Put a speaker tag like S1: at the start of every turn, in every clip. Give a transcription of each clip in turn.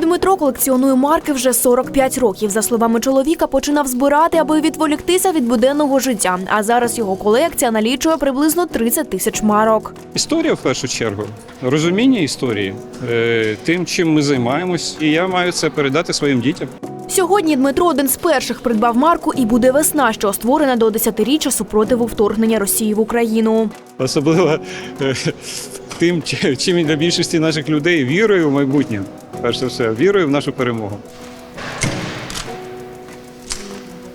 S1: Дмитро колекціонує марки вже 45 років. За словами чоловіка, починав збирати, аби відволіктися від буденного життя. А зараз його колекція налічує приблизно 30 тисяч марок.
S2: Історія в першу чергу, розуміння історії, е, тим, чим ми займаємось, і я маю це передати своїм дітям.
S1: Сьогодні Дмитро один з перших придбав марку і буде весна, що створена до 10-річчя супротиву вторгнення Росії в Україну.
S2: Особливо е, тим, чим для більшості наших людей вірою в майбутнє. Перш за все, вірою в нашу перемогу.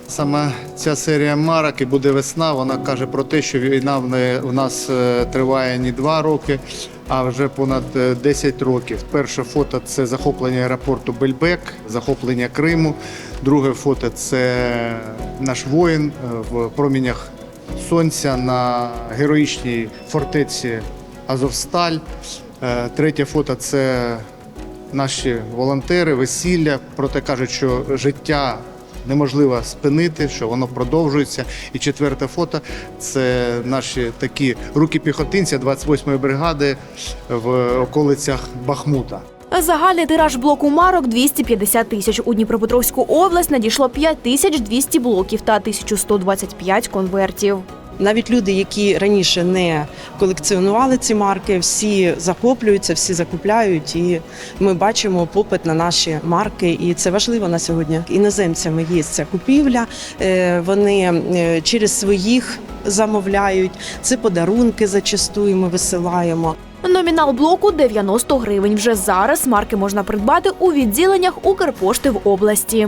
S3: Саме ця серія марок і буде весна. Вона каже про те, що війна в нас е, триває не два роки, а вже понад е, 10 років. Перше фото це захоплення аеропорту Бельбек, захоплення Криму. Друге фото це наш воїн е, в промінях сонця на героїчній фортеці Азовсталь. Е, Третє фото це наші волонтери, весілля. Проте кажуть, що життя неможливо спинити, що воно продовжується. І четверте фото це наші такі руки піхотинця 28-ї бригади в околицях Бахмута.
S1: Загальний тираж блоку марок 250 тисяч. У Дніпропетровську область надійшло 5200 блоків та 1125 конвертів.
S4: Навіть люди, які раніше не колекціонували ці марки, всі захоплюються, всі закупляють, і ми бачимо попит на наші марки. І це важливо на сьогодні. Іноземцями є ця купівля. е, Вони е, через своїх замовляють. Це подарунки зачастую ми висилаємо.
S1: Номінал блоку 90 гривень. Вже зараз марки можна придбати у відділеннях Укрпошти в області.